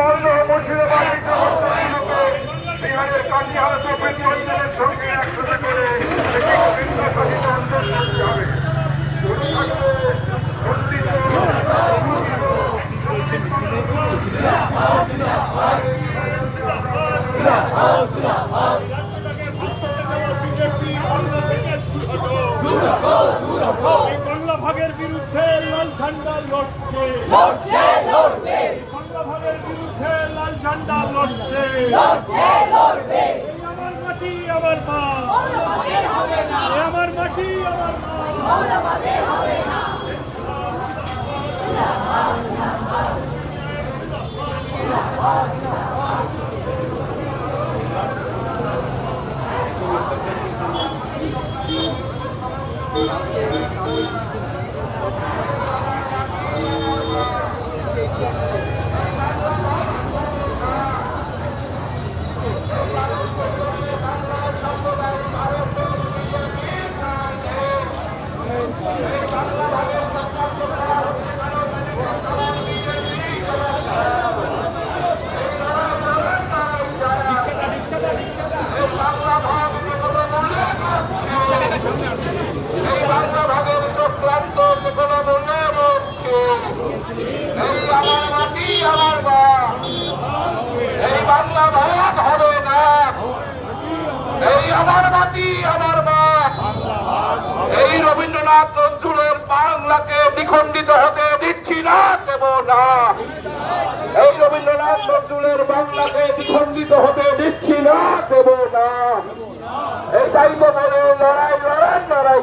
মালদহ মুর্শিদাবাদ বিহারের কাটিহার প্রবৃত্তি অঞ্চলের সঙ্গে একসাথে করে কেন্দ্রশাসিত অঞ্চল করতে হবে। শুরু থাকবে বর্ধিত বাংলা ভাগের বিরুদ্ধে লাল ঝান্ডা লড়ছে লড়ছে লড়বে বাংলা ভাগের বিরুদ্ধে লাল ঝান্ডা লড়ছে লড়ছে লড়বে এই আমার মাটি আমার মা আমাদের হবে না এই আমার মাটি আমার মা আমাদের হবে এই বাংলা ভাগের চক্রান্ত কোনো মনে বলছে এই বাংলা ভাগ এই আমার মাটি এই রবীন্দ্রনাথ নজরুলের বাংলাকে দ্বিখণ্ডিত হতে দিচ্ছি না দেব না এই রবীন্দ্রনাথ নজরুলের বাংলাকে দ্বিখণ্ডিত হতে দিচ্ছি না দেব না এটাই তো